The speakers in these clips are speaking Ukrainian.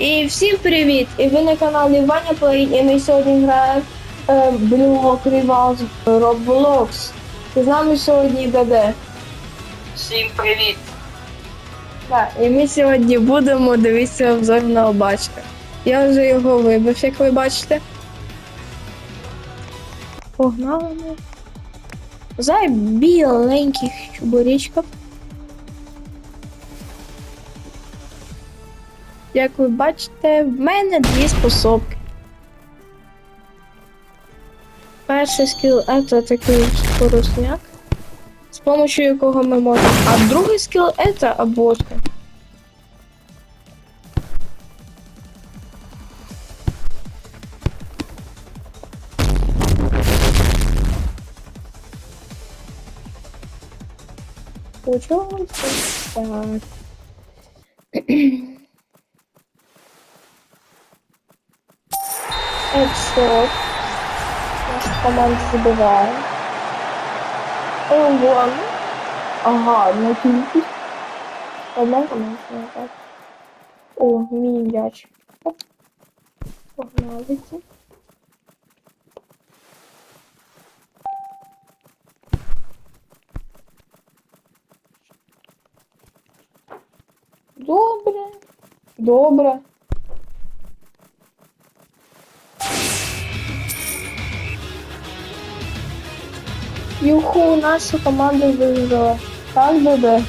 І всім привіт! І ви на каналі Ваня Плей, і ми сьогодні граємо е, Blue Rivals Roblox. І з нами сьогодні ДД. Всім привіт! Так, і ми сьогодні будемо дивитися обзор на обачка. Я вже його вибив, як ви бачите. Погнали. ми. Зай біленьких чубурічків. Як ви бачите, в мене дві способки. Перший скіл це такий скоросняк, з допомогою якого ми можемо. А другий скіл це обводка. Получилось так. Экшот. Наша команда забиває. Ого. Ага, на кількість. Одна команда так. О, мій м'яч. Оп. Погнали. Добре. Добре. Юху, наша команда виграла. Так, ДД?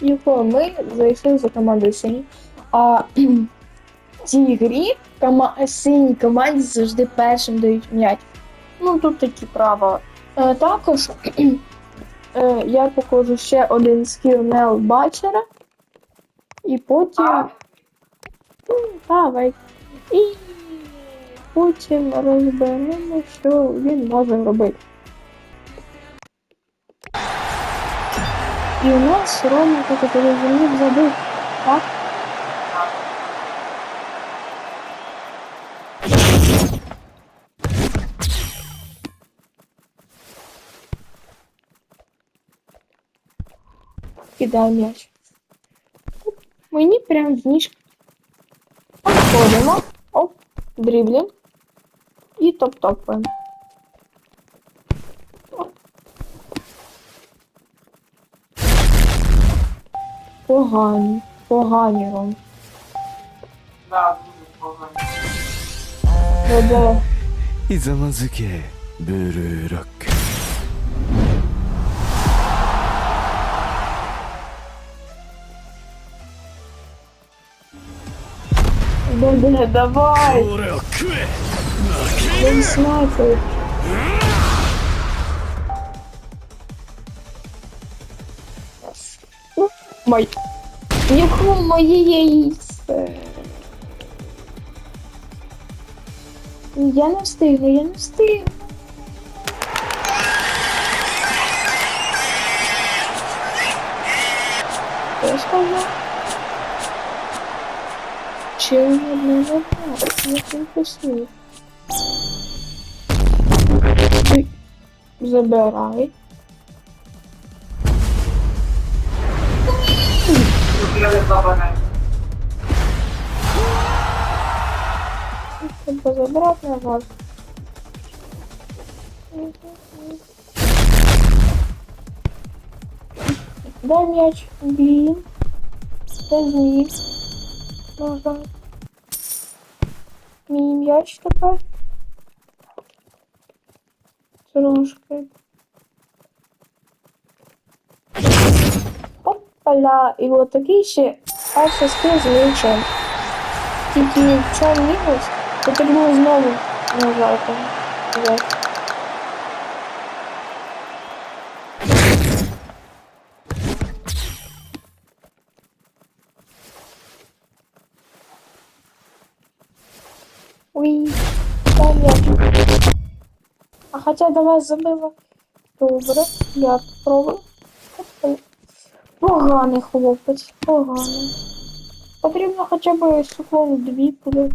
Юху, ми зайшли за командою синій. А в цій грі кома... синій команді завжди першим дають м'яч. Ну, тут такі права. Е, також е, я покажу ще один скіл Нел Бачера. І потім. Ну, давай. І потім розберемо, що він може робити. І у нас Рома, як я розумів, забив. Так? Кидав м'яч. Мені прям в ніж. Обходимо. Оп, дріблінг. І топ-топаємо. Погані, погані вам. Да, дуже погані. І за музики. Бюрюрок. Да, бля, давай! Я не снайпер. Ну, мой. Нюху, мои яйца. Я не встигла, я не встигла. Чим не забрав? Я посмів. Ой, Забирай. Треба забрати назад. Дай м'яч. Блін. Дай змій. Назад. Мій м'яч тепер. Трошки. Опаля. І от такий ще перший скил з м'ячем. Тільки в чому мінус? Потрібно знову нажати. Хотя давай забила. Добре, я спробую. Поганий хлопець, поганий. Потрібно хоча б секунд дві буде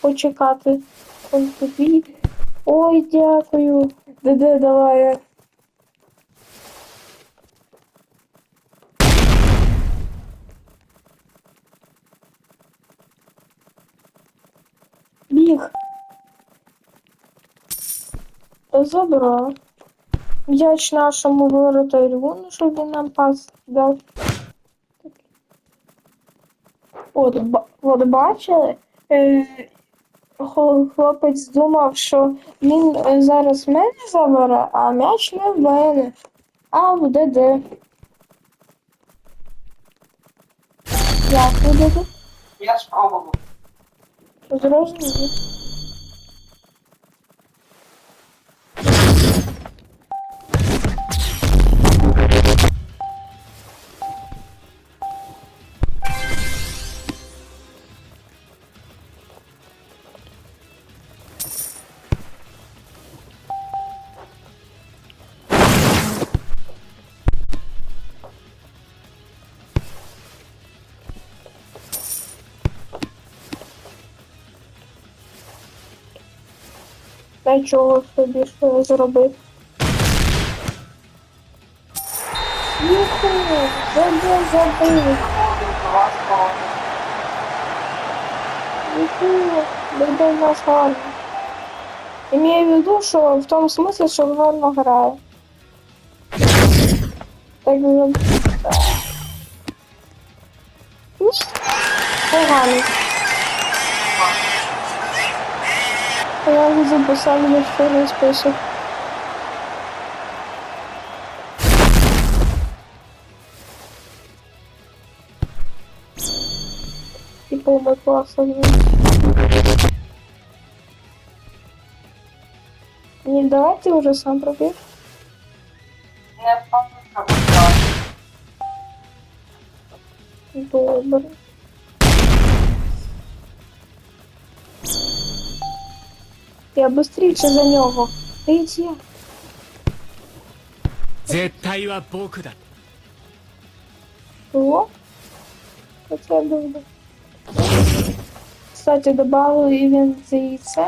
почекати. Секунд дві. Ой, дякую. Де-де, давай. Біг. Забрав. Вдяч нашому воротарю, ну, щоб він нам пас дав. От, от бачили? Е, хлопець думав, що він е, зараз мене забере, а м'яч не в мене, а в ДД. Як в ДД? Я спробував. Зрозумів. Та чого собі, зробив? Юху, забив, забив. Юху, буде в нас гарно. Имею в виду, що в тому смислі, що гарно грає. Так же. Ні. Його записав вже вчора список. Типу ми класно. Ні, давай ти вже сам пробіг. Не пам'ятаю. Добре. Я быстріше за нього. Іди. 絶対は僕だ Що? Оце буде. Кстати, добавили івент за яйцем,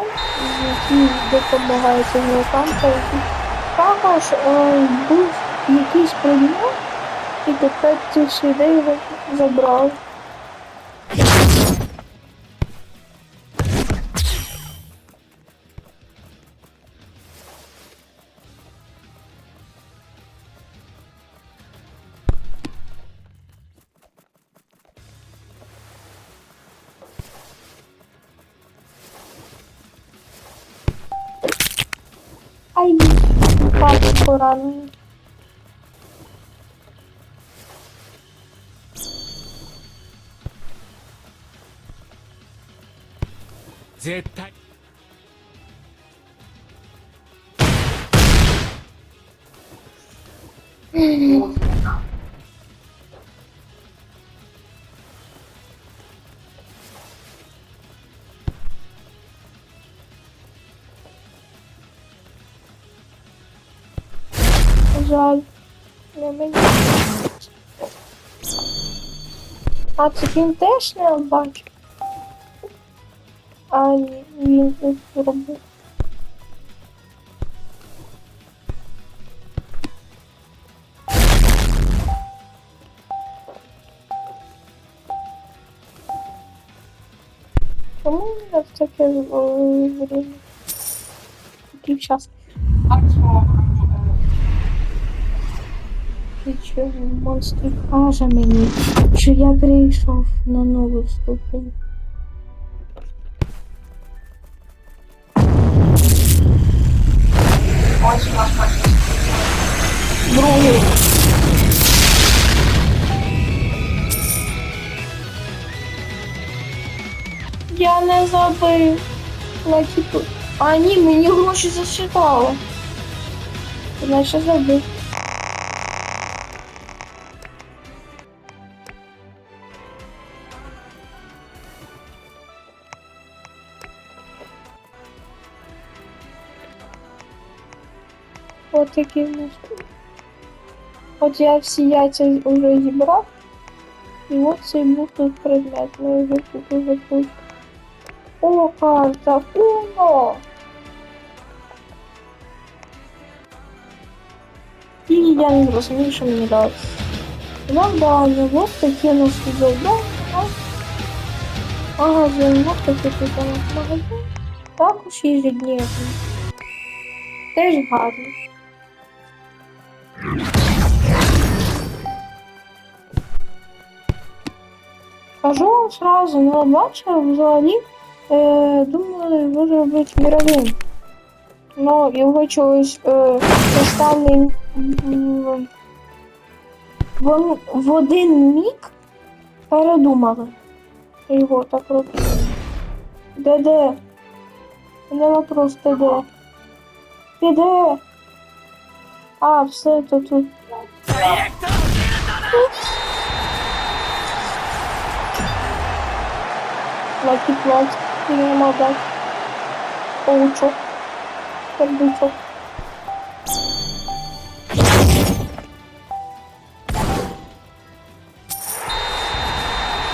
який допомагає сильникам. Також е, був якийсь предмет, і тепер цю сюди його забрав. Пальці поранені.「絶対 Жаль. Не мені. А це він теж не бачив? А ні, він тут зробив. Чому таке е, время? Такий час. Чого, монстр каже мені, що я прийшов на нову так. Другий. Я не забив. Значить, тут. А ні, мені гроші засчитали. Значить, забив. такі в нас тут. От я всі яйця вже зібрав. І от цей був тут предмет. Ми його тут запустимо. О, карта, уно! І я не зрозумів, що мені дали. Завдання, вот таке у нас тут завдання. Магазин, вот таке тут у нас магазин. Також і рідні. Теж гарно. Кажу вам сразу, ну бачу, взагалі, е, думали, його зробити міровим. Ну, його чогось е, останній в, в один мік передумали його так робити. Де? Не вопрос, ти де? А, все, то тут. Лаки плат, не дать. Паучок. Сердючок.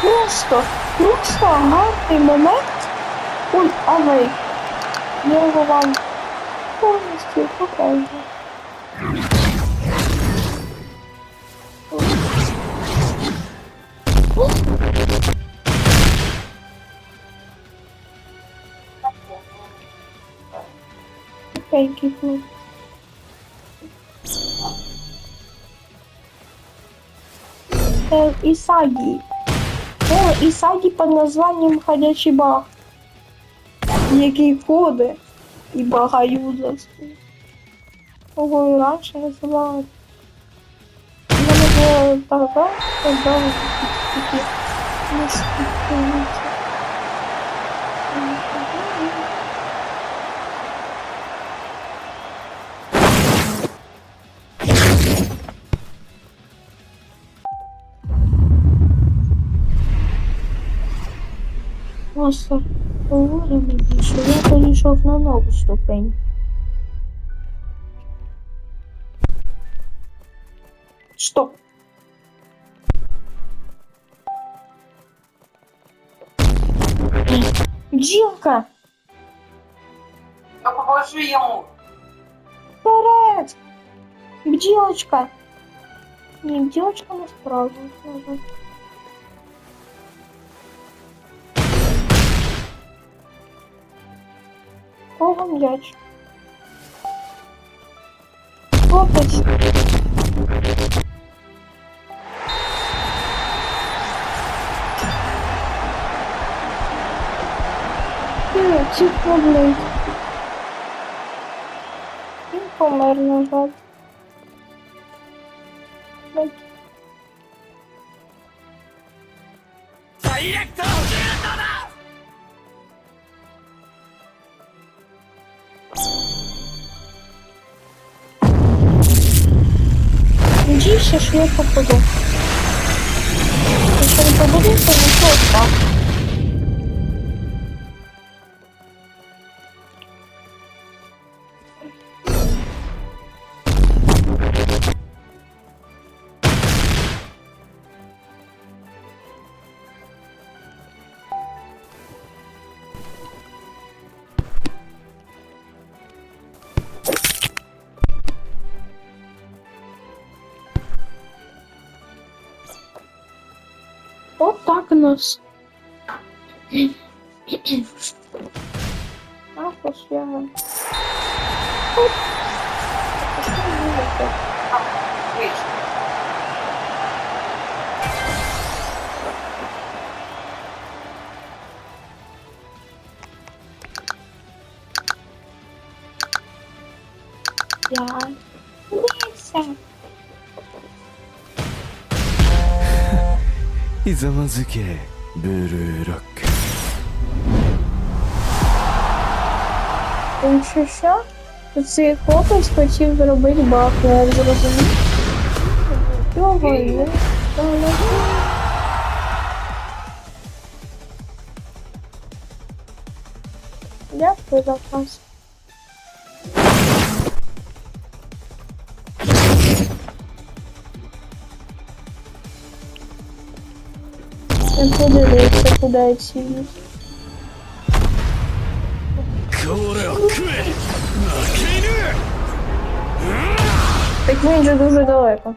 Просто, просто гарний момент. Ой, авей. Я його вам повністю покажу. Thank you. Э, Исаги. Э, Исаги под названием Ходячий баг. Який ходить і багаюзовський. Ого, і раніше називали. У мене було когда такі наскільки. Просто говори мені, що я перейшов на нову ступень. Стоп. Бджілка! Допоможи йому. Вперед! Бджілочка! Ні, бджілочка не справилась, на жаль. Кого м'яч? Хлопець. Ні, тихо, блядь. Надіюся, що я попаду. Якщо не попаду, то нічого так. От так у нас. Також ひざまずけブルーロック Якщо що, то цей хлопець хотів зробити бак, я зрозумів. Його не стало. Дякую за вас. Не подивився, куди цілю. Так він же дуже далеко.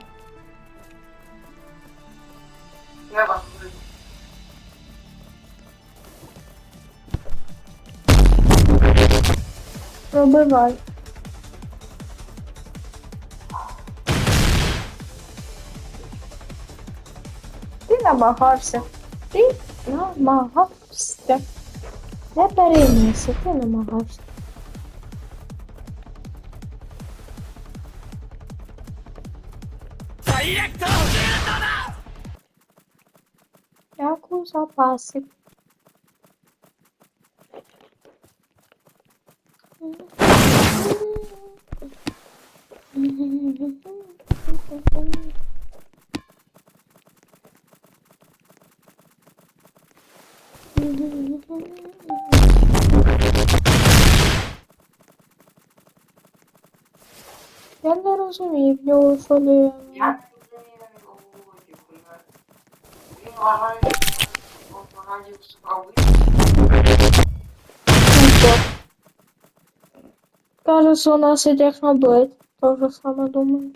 Пробивай. Ти намагався. Ти намагався. Не переймайся, ти намагався. Дякую за пасик. Я не розумію, в нього що ли. Я не говорю, Він вважає, що порадів справи. Що у нас і техноблейд. То же саме думаю.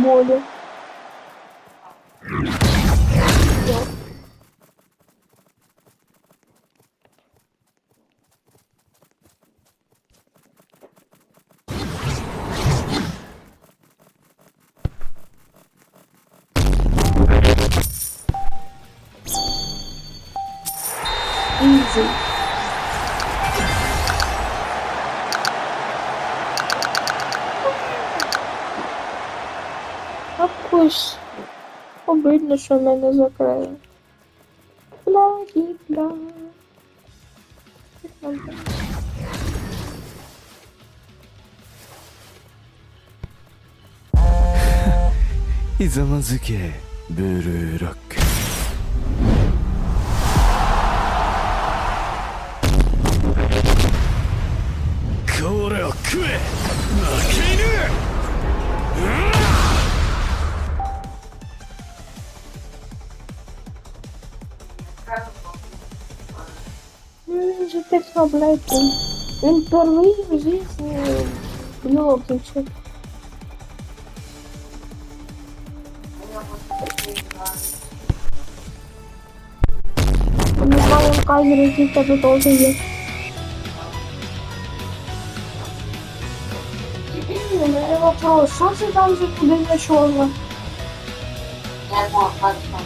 В обидно, що мене закрили. Бла-ді-бла.ひざまずけブルーロック же техноблейд. Він, він первий в житті блок якщо. Не знаю, камери, які в тебе теж є. У мене вопрос, що це там за куди на чорно? Я його бачно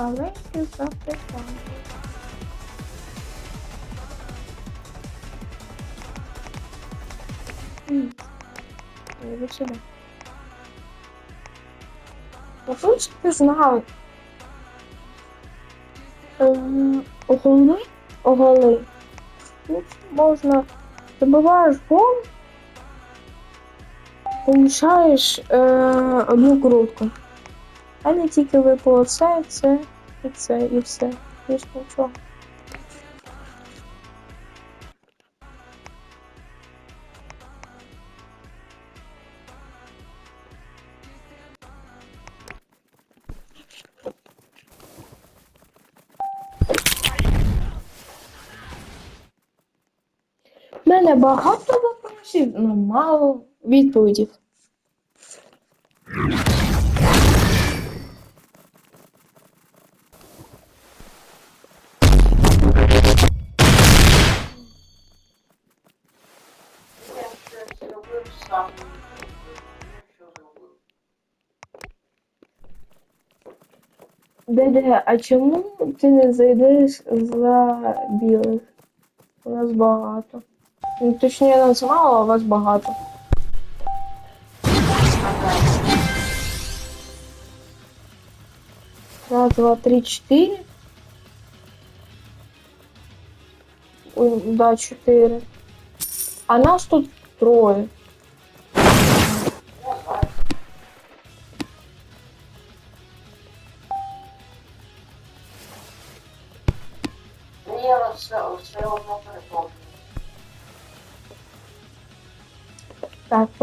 бачу. Маленький запитання. М. Іди сюди. Отут ж ти знав. Ем, Оголи? Оголи. Тут можна забиваєш гол, получаєш е, одну крутку. А не тільки випало це, це і це, і все. Більш нічого. У мене багато вопросів, але мало відповідей. Деде, а чому ти не зайдеш за білих? У нас багато. Ну, точніше, нас мало, а вас багато. Раз, два, три, четыре. Ой, да, четыре. А нас тут трое.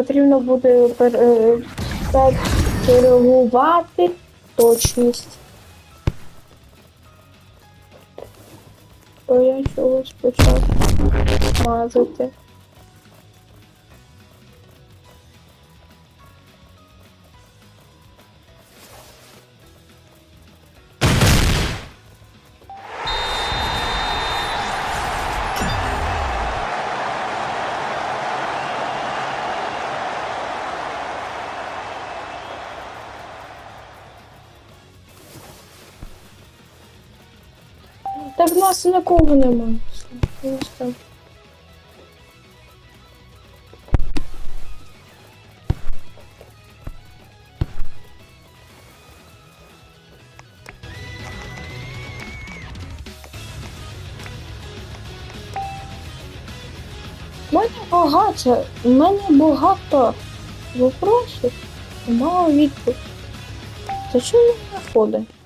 Потрібно буде е, коригувати точність. То я чогось почав мазати. В нас нікого немає. Просто. У мене багато, у мене багато вопросів, мало відповідей. Та чому не знаходить?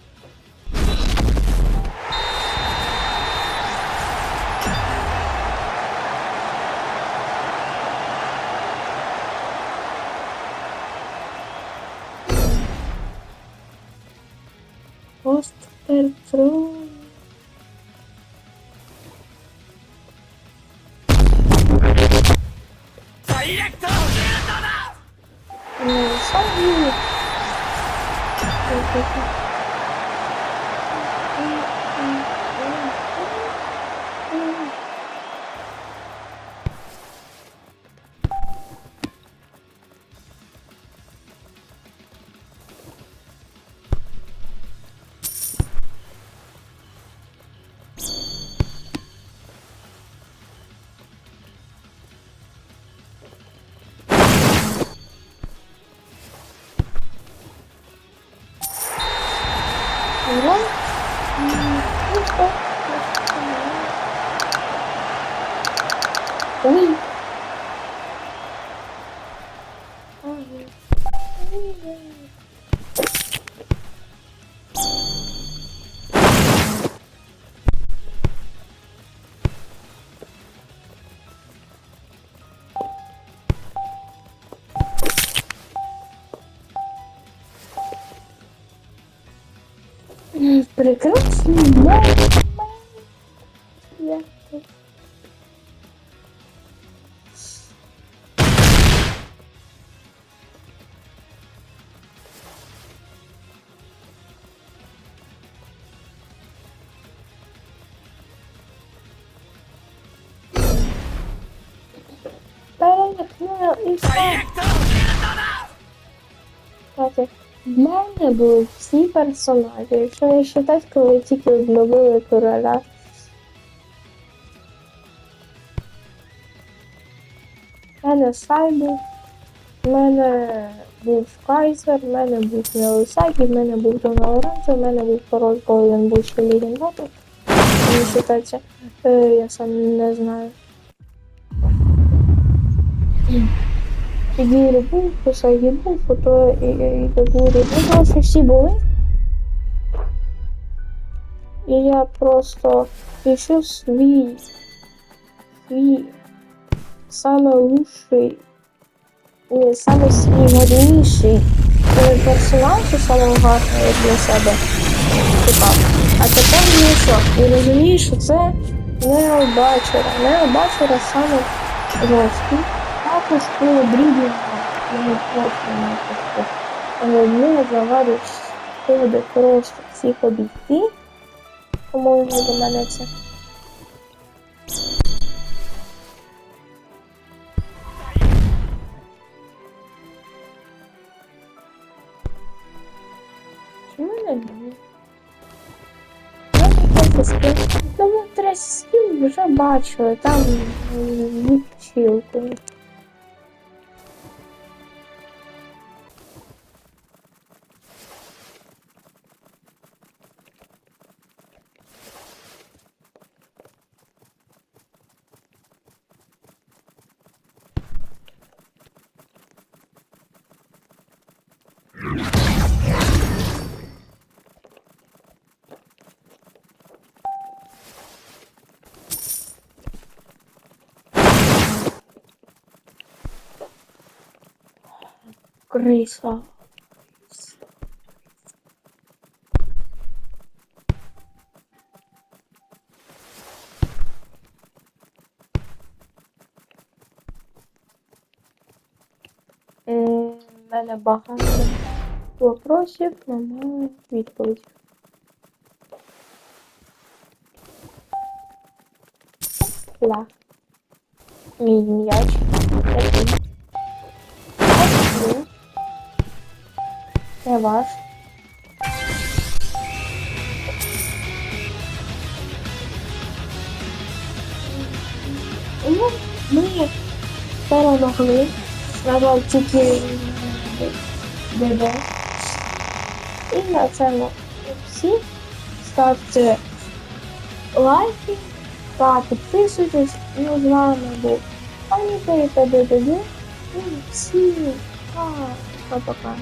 М, Прекрасный момент. Я тут. Перемкнув і все. В мене були всі персонажі, якщо не вважати, коли тільки обновили короля. В мене Сай був, в мене був Кайзер, в мене був Неосакі, в мене був Дона Оранжа, в мене був король, коли він був ще легендарний. Е, я сам не знаю. Гірі був, Посагі був, фото і, і, і. Ну, коротше, всі були. І я просто рішив свій, свій саме лучший, ні, саме свій е, персонаж, і саме гарний для себе. Типа. А тепер ну що, і розумієш, що це не бачера. Не бачера саме жорсткий. Також коло брідінга не просто напросто. Не завадить шкоди просто всіх обійти. По-моєму, до мене це. Чому не мені? Ну, ми трясків вже бачили, там відчілкою. Криса. Мене багато вопросів, немає відповідей. Ла. Мій м'яч. Такий. Це ваш. Ну, ми перемогли. Жаль, тільки ДД. І на цьому всі. Ставте лайки та підписуйтесь. Ну, з вами був Аніта і ТДД. І всім па- па-па-па.